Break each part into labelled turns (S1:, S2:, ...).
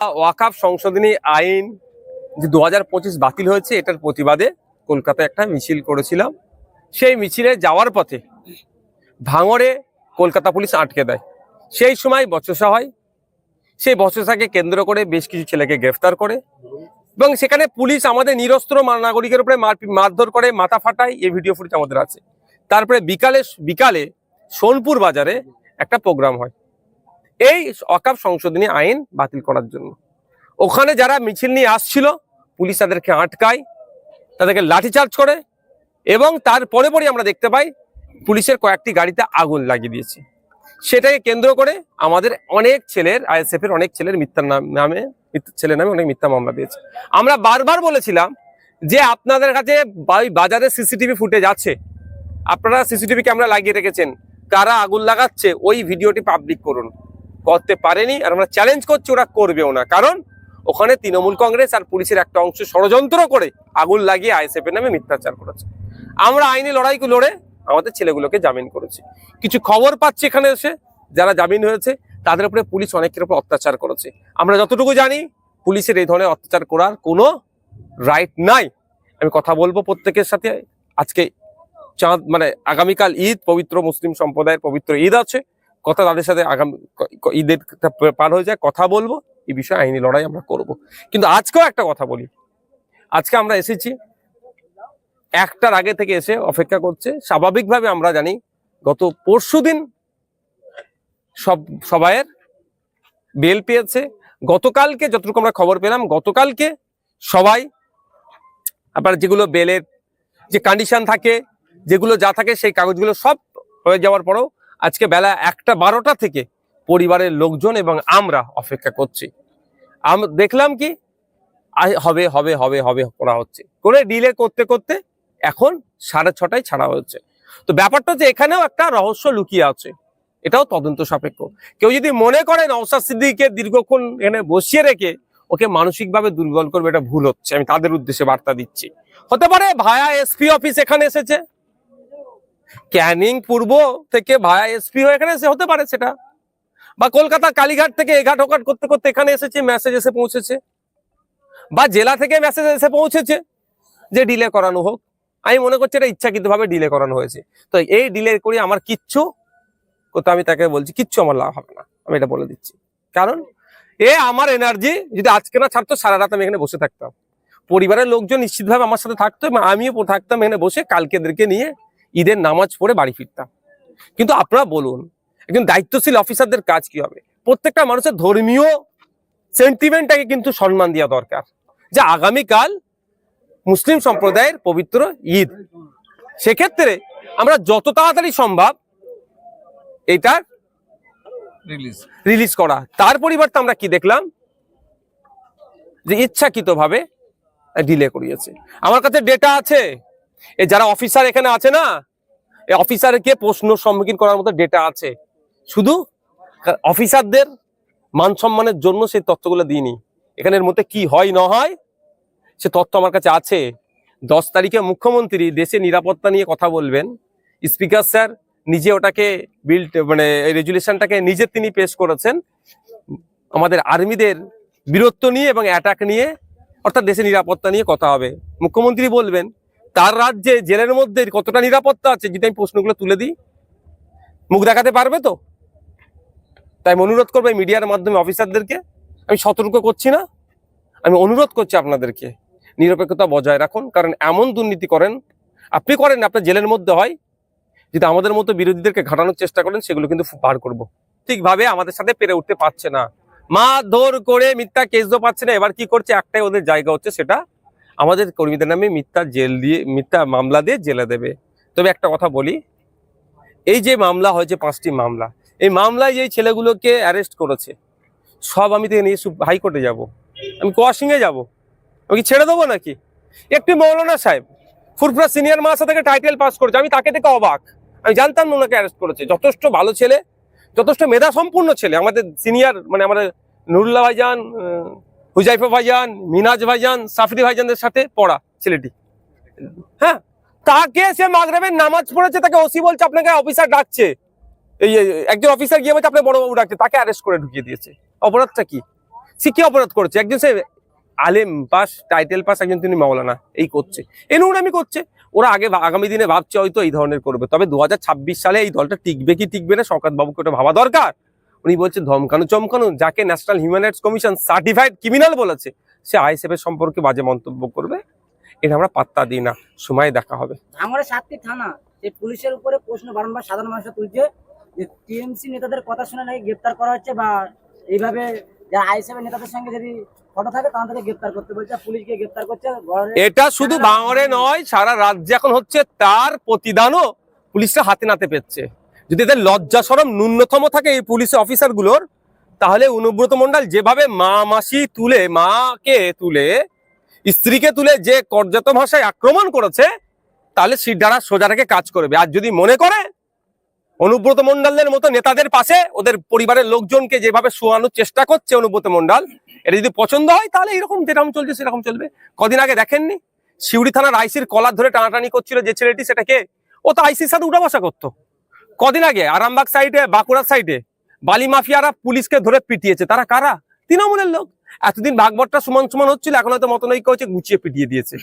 S1: ওয়াকাফ সংশোধনী আইন যে দু হাজার পঁচিশ বাতিল হয়েছে, এটার প্রতিবাদে কলকাতায় একটা মিছিল করেছিলাম। সেই মিছিলে যাওয়ার পথে ভাঙড়ে কলকাতা পুলিশ আটকে দেয়। সেই সময় বচসা হয়। সেই বচসাকে কেন্দ্র করে বেশ কিছু ছেলেকে গ্রেফতার করে এবং সেখানে পুলিশ আমাদের নিরস্ত্র নাগরিকের উপরে মারধর করে, মাথা ফাটায়, এই ভিডিও ফুটেজ আমাদের আছে। তারপরে বিকালে বিকালে সোনপুর বাজারে একটা প্রোগ্রাম হয়। এই অকাপ সংশোধনী আইন বাতিল করার জন্য। ওখানে যারা মিছিল নিয়ে আসছিল, পুলিশ তাদেরকে আটকায়, তাদেরকে লাঠিচার্জ করে এবং তার পরে পরে আমরা দেখতে পাই পুলিশের কয়েকটি গাড়িতে আগুন লাগিয়ে দিয়েছে। সেটাকে কেন্দ্র করে আমাদের অনেক ছেলের আইএসএফ এর অনেক ছেলের মিথ্যার নামে ছেলের নামে অনেক মিথ্যা মামলা দিয়েছে। আমরা বারবার বলেছিলাম যে আপনাদের কাছে বাজারে সিসিটিভি ফুটেজ আছে। আপনারা সিসিটিভি ক্যামেরা লাগিয়ে রেখেছেন। কারা আগুন লাগাচ্ছে, ওই ভিডিওটি পাবলিক করুন। করতে পারেনি আর আমরা চ্যালেঞ্জ করছি ওরা করবেও না। কারণ ওখানে তৃণমূল কংগ্রেস আর পুলিশের একটা অংশ ষড়যন্ত্র করে আগুন লাগিয়ে আইএসএফ এর নামে মিথ্যাচার করেছে। আমরা আইনি লড়াই লড়ে আমাদের ছেলেগুলোকে জামিন করেছি। কিছু খবর পাচ্ছি এখানে এসে, যারা জামিন হয়েছে, তাদের উপরে পুলিশ অনেকের উপর অত্যাচার করেছে। আমরা যতটুকু জানি, পুলিশের এই ধরনের অত্যাচার করার কোনো রাইট নাই। আমি কথা বলব প্রত্যেকের সাথে। আজকে চাঁদ মানে আগামীকাল ঈদ, পবিত্র মুসলিম সম্প্রদায়ের পবিত্র ঈদ আছে। কথা তাদের সাথে আগামী ঈদের পার হয়ে যায়, কথা বলব, এই বিষয়ে আইনি লড়াই আমরা করব। কিন্তু আজকেও একটা কথা বলি। আজকে আমরা এসেছি, একটার আগে থেকে এসে অপেক্ষা করছে। স্বাভাবিকভাবে আমরা জানি, গত পরশুদিন সব, সবাইয়ের বেল পেয়েছে। গতকালকে যতটুকু আমরা খবর পেলাম, গতকালকে সবাই আপনার যেগুলো বেলের যে কন্ডিশন থাকে, যেগুলো যা থাকে, সেই কাগজগুলো সব হয়ে যাওয়ার পরেও আজকে বেলা একটা বারোটা থেকে পরিবারের লোকজন এবং আমরা অপেক্ষা করছি। আম- দেখলাম কি হবে হবে হবে হবে করা হচ্ছে। করে ডিলে করতে করতে এখন সাড়ে ছটায় ছাড়া হচ্ছে। তো ব্যাপারটা যে এখানেও একটা রহস্য লুকিয়ে আছে। এটাও তদন্ত সাপেক্ষ। কেউ যদি মনে করেন নওসাদ সিদ্দিককে দীর্ঘক্ষণ এখানে বসিয়ে রেখে ওকে মানসিকভাবে দুর্বল করবে, এটা ভুল হচ্ছে। আমি তাদের উদ্দেশ্যে বার্তা দিচ্ছি। হতে পারে ভায়া এসপি অফিস এখানে এসেছে। ক্যানিং পূর্ব থেকে ভায়া এসপি হয়ে এখানে এসে হতে পারে সেটা। বা কলকাতা, কালীঘাট থেকে এঘাট ওঘাট করতে করতে এখানে এসেছে মেসেজ এসে পৌঁছেছে। বা জেলা থেকে মেসেজ এসে পৌঁছেছে যে ডিলে করানো হোক। আমি মনে করছি এটা ইচ্ছাকৃতভাবে ডিলে করানো হয়েছে। তো এই ডিলে করে আমার কিচ্ছু কোথাও আমি তাকে বলছি, কিচ্ছু আমার লাভ হবে না। আমি এটা বলে দিচ্ছি। কারণ এ আমার এনার্জি যদি আজকে না ছাড়তো, সারা রাত আমি এখানে বসে থাকতাম। পরিবারের লোকজন নিশ্চিতভাবে আমার সাথে থাকতো এবং আমিও থাকতাম এখানে বসে কালকেদেরকে নিয়ে ঈদের নামাজ পড়ে বাড়ি ফিরতাম। কিন্তু আপনারা বলুন একজন দায়িত্বশীল অফিসারদের কাজ কি হবে? প্রত্যেকটা মানুষের ধর্মীয় সেন্টিমেন্টটাকে কিন্তু সম্মান দেওয়া দরকার যে আগামীকাল মুসলিম সম্প্রদায়ের পবিত্র ঈদ। সেক্ষেত্রে আমরা যত তাড়াতাড়ি সম্ভব এটার
S2: রিলিজ
S1: রিলিজ করা। তার পরিবর্তে আমরা কি দেখলাম? যে ইচ্ছাকৃতভাবে ডিলে করিয়েছে। আমার কাছে ডেটা আছে। এ যারা অফিসার এখানে আছে না এই অফিসারকে প্রশ্ন সম্মুখীন করার মতো ডেটা আছে। শুধু অফিসারদের মান সম্মানের জন্য সেই তথ্যগুলো দিইনি। এখানের মধ্যে কি হয়, না হয়, সে তথ্য আমার কাছে আছে। দশ তারিখে মুখ্যমন্ত্রী দেশে নিরাপত্তা নিয়ে কথা বলবেন। স্পিকার স্যার নিজে ওটাকে বিল মানে রেজুলেশনটাকে নিজে তিনি পেশ করেছেন। আমাদের আর্মিদের বীরত্ব নিয়ে এবং অ্যাটাক নিয়ে অর্থাৎ দেশের নিরাপত্তা নিয়ে কথা হবে। মুখ্যমন্ত্রী বলবেন তার রাজ্যে জেলের মধ্যে কতটা নিরাপত্তা আছে, যদি আমি প্রশ্নগুলো তুলে দিই? মুখ দেখাতে পারবে তো? তাই আমি অনুরোধ করব মিডিয়ার মাধ্যমে অফিসারদেরকে। আমি সতর্ক করছি না, আমি অনুরোধ করছি আপনাদেরকে নিরপেক্ষতা বজায় রাখুন, কারণ এমন দুর্নীতি করেন, আপনি করেন আপনার জেলের মধ্যে হয়, যদি আমাদের মতো বিরোধীদেরকে ঘটানোর চেষ্টা করেন, সেগুলো কিন্তু পার করব। ঠিকভাবে আমাদের সাথে পেরে উঠতে পারছে না। মা ধর করে মিথ্যা কেস পাচ্ছে না, এবার কি করছে? একটাই ওদের জায়গা হচ্ছে সেটা আমাদের কর্মীদের নামে মিথ্যা জেল দিয়ে, মিথ্যা মামলা দিয়ে জেলে দেবে। তবে একটা কথা বলি, এই যে মামলা হয়েছে পাঁচটি মামলা, এই মামলায় যে ছেলেগুলোকে অ্যারেস্ট করেছে, সব আমি থেকে নিয়ে হাইকোর্টে যাব। আমি কোয়াশিংয়ে যাব। আমি কি ছেড়ে দেবো নাকি? একটি মৌলানা সাহেব, ফুরফুরা সিনিয়র মাসা থেকে টাইটেল পাস করেছে। আমি তাকে থেকে অবাক। আমি জানতাম না ওনাকে অ্যারেস্ট করেছে। যথেষ্ট ভালো ছেলে, যথেষ্ট মেধা সম্পূর্ণ ছেলে। আমাদের সিনিয়র মানে আমাদের নুরুল্লাহ ভাইজান হুজাইফা ভাইজান, মিনাজ ভাইজান, সাফরি ভাইজানদের সাথে পড়া ছেলেটি। হ্যাঁ তাকে সে মাগরেবের নামাজ পড়েছে, তাকে ওসি বলছে, আপনাকে অফিসার ডাকছে। এই একজন অফিসার গিয়ে বলছে আপনার বড় বাবু ডাকছে তাকে অ্যারেস্ট করে ঢুকিয়ে দিয়েছে। অপরাধটা কি? সে কি অপরাধ করেছে? একজন সে আলেম, পাস টাইটেল পাস একজন তিনি মাওলানা, এই করছে। এই নোংরামি করছে। ওরা আগে আগামী দিনে ভাবছে হয়তো এই ধরনের করবে। তবে দু হাজার ছাব্বিশ সালে এই দলটা টিকবে কি টিকবে না, শওকত বাবুকে ওটা ভাবা দরকার। উনি বলছে ধমকানো চমকানো যাকে national human rights commission certified criminal বলেছে সে আইএসএফ এর সম্পর্কে বাজে মন্তব্য করবে। এটা আমরা পাত্তা দিই না সময় দেখা হবে।
S3: ভাঙড়ে সাতটি থানা এই পুলিশের উপরে প্রশ্ন বারংবার সাধারণ মানুষ তুলছে যে টিএমসি নেতাদের কথা শুনে নাকি গ্রেপ্তার করা হচ্ছে বা এইভাবে যারা আইএসএফ নেতাদের সঙ্গে যদি ফটো থাকে তাদেরকে গ্রেপ্তার করতে বলছে পুলিশকে গ্রেপ্তার করছে
S1: এটা শুধু বাংলারে নয় সারা রাজ্যে এখন হচ্ছে তার প্রতিদানও পুলিশরা হাতে নাতে পেচ্ছে যদি এদের লজ্জা সরম ন্যূনতম থাকে এই পুলিশ অফিসারগুলোর তাহলে অনুব্রত মন্ডল যেভাবে মা মাসি তুলে, মাকে তুলে, স্ত্রীকে তুলে যে কর্যাত ভাষায় আক্রমণ করেছে, তাহলে সোজা রেখে কাজ করবে। আর যদি মনে করে অনুব্রত মন্ডলের মতো নেতাদের পাশে ওদের পরিবারের লোকজনকে যেভাবে শোয়ানোর চেষ্টা করছে অনুব্রত মন্ডল এটা যদি পছন্দ হয়, তাহলে এরকম যেরকম চলছে সেরকম চলবে। কদিন আগে দেখেননি? শিউড়ি থানার আইসির কলার ধরে টানাটানি করছিল যে ছেলেটি, সেটাকে ও তো আইসির সাথে উঠা বসা করতো। কদিন আগে আরামবাগ সাইডে বাঁকুড়ার সাইডে বালি মাফিয়ারা পুলিশকে ধরে পিটিয়েছে। তারা কারা? তৃণমূলের লোক। এতদিন ভাগবটটা সমান সমান হচ্ছিল এখন হয়তো মতনৈক্য হচ্ছে গুছিয়ে পিটিয়ে দিয়েছে।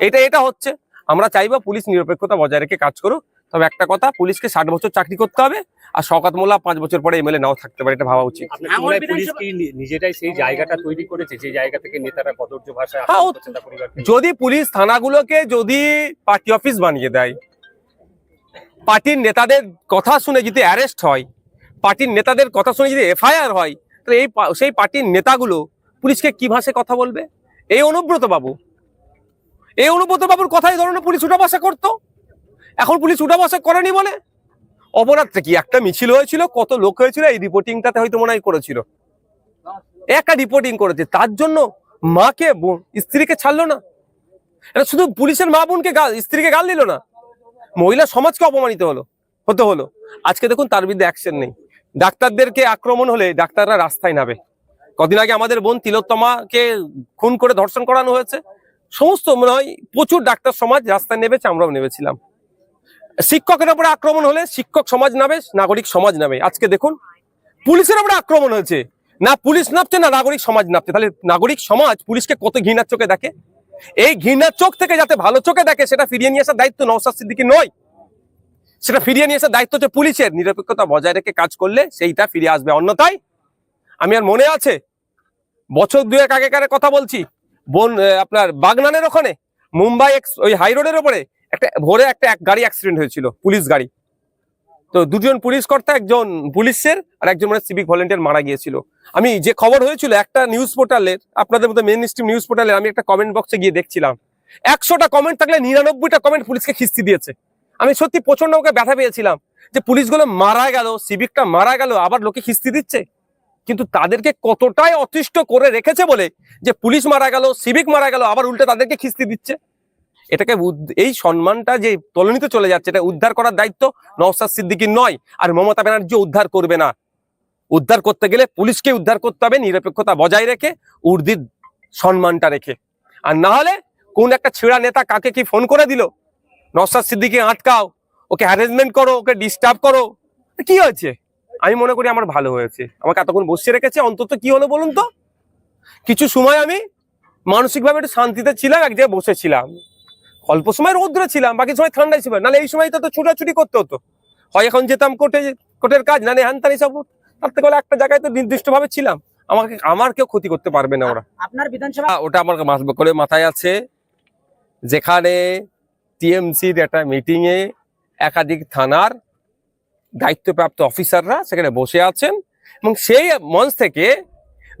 S1: এটা এটা হচ্ছে। আমরা চাইব পুলিশ নিরপেক্ষতা বজায় রেখে কাজ করুক। তবে একটা কথা পুলিশকে ষাট বছর চাকরি করতে হবে আর শওকাত মোল্লা পাঁচ বছর পরে এমএলএ নাও থাকতে পারে এটা ভাবা উচিত।
S4: হয় পুলিশ কি নি- সেই জায়গাটা তৈরি করেছে যে জায়গা থেকে নেতারা কদর্য ভাষায়
S1: ও-
S4: আক্রমণ করছে তার পরিবারকে
S1: যদি পুলিশ থানাগুলোকে যদি পার্টি অফিস বানিয়ে দেয় পার্টির নেতাদের কথা শুনে যদি অ্যারেস্ট হয়, পার্টির নেতাদের কথা শুনে যদি এফআইআর হয়, তাহলে এই সেই পার্টির নেতাগুলো পুলিশকে কি ভাষায় কথা বলবে? এই অনুব্রত বাবু। এই অনুব্রত বাবুর কথা এই ধরনের পুলিশ উঠা বসা করতো। এখন পুলিশ উঠা বসা করেনি বলে। অপরাধটা কি একটা মিছিল হয়েছিল? কত লোক হয়েছিল? এই রিপোর্টিংটাতে হয়তো মনে হয় করেছিল। একটা রিপোর্টিং করেছে। তার জন্য মাকে স্ত্রীকে ছাড়লো না। এটা শুধু পুলিশের মা বোনকে গাল, স্ত্রীকে গাল দিল না। মহিলা সমাজকে অপমানিত হলো, হতে হলো। আজকে দেখুন তার বিরুদ্ধে অ্যাকশন নেই। ডাক্তারদেরকে আক্রমণ হলে ডাক্তাররা রাস্তায় নামে। কদিন আগে আমাদের বোন তিলোত্তমাকে খুন করে ধর্ষণ করানো হয়েছে। সমস্ত মনে হয় প্রচুর ডাক্তার সমাজ রাস্তায় নেমেছে, আমরাও নেমেছিলাম। শিক্ষকের উপরে আক্রমণ হলে শিক্ষক সমাজ নামে, নাগরিক সমাজ নামে। আজকে দেখুন, পুলিশের উপরে আক্রমণ হয়েছে। না পুলিশ নামছে, না নাগরিক সমাজ নামছে। তাহলে নাগরিক সমাজ পুলিশকে কত ঘৃণার চোখে দেখে? এই ঘৃণার চোখ থেকে যাতে ভালো চোখে দেখে, সেটা ফিরিয়ে নিয়ে আসার দায়িত্ব নওসাদ সিদ্দিকি নয়। সেটা ফিরিয়ে নিয়ে আসার দায়িত্ব হচ্ছে পুলিশের। নিরপেক্ষতা বজায় রেখে কাজ করলে সেইটা ফিরে আসবে। অন্যথায় আমি আর মনে আছে, বছর দুয়েক আগেকার কথা বলছি, বোন আপনার বাগনানের ওখানে, মুম্বাই এক্স- ওই হাই রোডের ওপরে একটা ভোরে একটা এক গাড়ি অ্যাক্সিডেন্ট হয়েছিল, পুলিশ গাড়ি। তো দুজন পুলিশ কর্তা, একজন পুলিশের আর একজন মানে সিভিক ভলেন্টিয়ার মারা গিয়েছিল। আমি যে খবর হয়েছিল একটা নিউজ পোর্টালের আপনাদের মতো মেন স্ট্রিম নিউজ পোর্টালে আমি একটা কমেন্ট বক্সে গিয়ে দেখছিলাম। একশোটা কমেন্ট থাকলে নিরানব্বইটা কমেন্ট পুলিশকে খিস্তি দিয়েছে। আমি সত্যি প্রচণ্ড ওকে ব্যথা পেয়েছিলাম যে পুলিশগুলো মারা গেল সিভিকটা মারা গেল, আবার লোকে খিস্তি দিচ্ছে। কিন্তু তাদেরকে কতটাই অতিষ্ঠ করে রেখেছে বলে যে পুলিশ মারা গেল সিভিক মারা গেল, আবার উল্টে তাদেরকে খিস্তি দিচ্ছে? এটাকে এই সম্মানটা যে তলনিতে চলে যাচ্ছে, এটা উদ্ধার করার দায়িত্ব নওসাদ সিদ্দিকির নয়। আর মমতা ব্যানার্জি উদ্ধার করবে না। উদ্ধার করতে গেলে পুলিশকে উদ্ধার করতে হবে, নিরপেক্ষতা বজায় রেখে, উর্দির সম্মানটা রেখে। আর না হলে কোন একটা ছেঁড়া নেতা কাকে কি ফোন করে দিল? নওসাদ সিদ্দিকি আটকাও, ওকে হ্যারেসমেন্ট করো, ওকে ডিস্টার্ব করো। কি হয়েছে? আমি মনে করি আমার ভালো হয়েছে। আমাকে এতক্ষণ বসিয়ে রেখেছে, অন্তত কি হলো বলুন তো? কিছু সময় আমি মানসিকভাবে একটু শান্তিতে ছিলাম, এক জায়গায় বসেছিলাম। অল্প সময় রৌদ্রে ছিলাম বাকি সময় ঠান্ডায় ছিল নাহলে এই সময় তো ছুটাছুটি করতে হতো। হয় এখন যেতাম কোর্টে কোর্টের কাজ না হ্যান তানি সব তার থেকে একটা জায়গায় তো নির্দিষ্টভাবে ছিলাম। আমাকে আমার কেউ ক্ষতি করতে পারবে না ওরা।
S3: আপনার বিধানসভা
S1: ওটা আমার করে মাথায় আছে। যেখানে টিএমসির একটা মিটিং এ একাধিক থানার দায়িত্বপ্রাপ্ত অফিসাররা সেখানে বসে আছেন এবং সেই মঞ্চ থেকে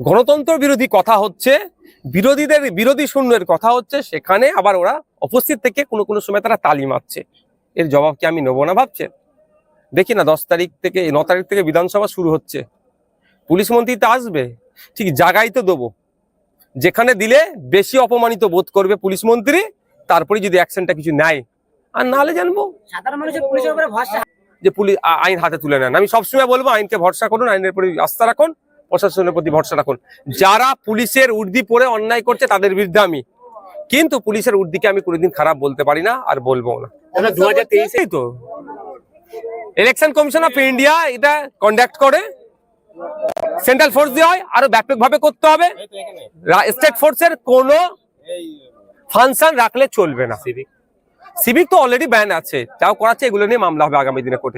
S1: গণতন্ত্র বিরোধী কথা হচ্ছে বিরোধীদের বিরোধী শূন্যের কথা হচ্ছে সেখানে আবার ওরা উপস্থিত থেকে কোনো কোনো সময় তারা তালি মারছে। এর জবাব কি আমি নেব না ভাবছেন? দেখি না দশ তারিখ থেকে ন তারিখ থেকে বিধানসভা শুরু হচ্ছে। পুলিশ মন্ত্রী তো আসবে ঠিক জায়গায় তো দেবো। যেখানে দিলে বেশি অপমানিত বোধ করবে পুলিশ মন্ত্রী তারপরে যদি অ্যাকশনটা কিছু নেয়। আর নাহলে জানব।
S3: সাধারণ মানুষের পুলিশের উপরে ভরসা
S1: যে পুলিশ আইন হাতে তুলে নেন। আমি সবসময় বলব আইনকে ভরসা করুন আইনের প্রতি আস্থা রাখুন। প্রশাসনের প্রতি ভরসা রাখুন। যারা পুলিশের উর্দি পরে অন্যায় করছে তাদের বিরুদ্ধে আমি। কিন্তু পুলিশের উর্দিকে আমি কোনোদিন খারাপ বলতে পারি না আর বলব না।
S4: দু হাজার তেইশে
S1: তো। ইলেকশন কমিশন অফ ইন্ডিয়া এটা কন্ডাক্ট করে। সেন্ট্রাল ফোর্স দিয়ে হয় আরও ব্যাপকভাবে করতে হবে। স্টেট ফোর্সের কোনো ফাংশন রাখলে চলবে না।
S4: সিভিক
S1: সিভিক তো অলরেডি ব্যান আছে। যাও করাচ্ছে এগুলো নিয়ে মামলা হবে আগামী দিনে কোর্টে।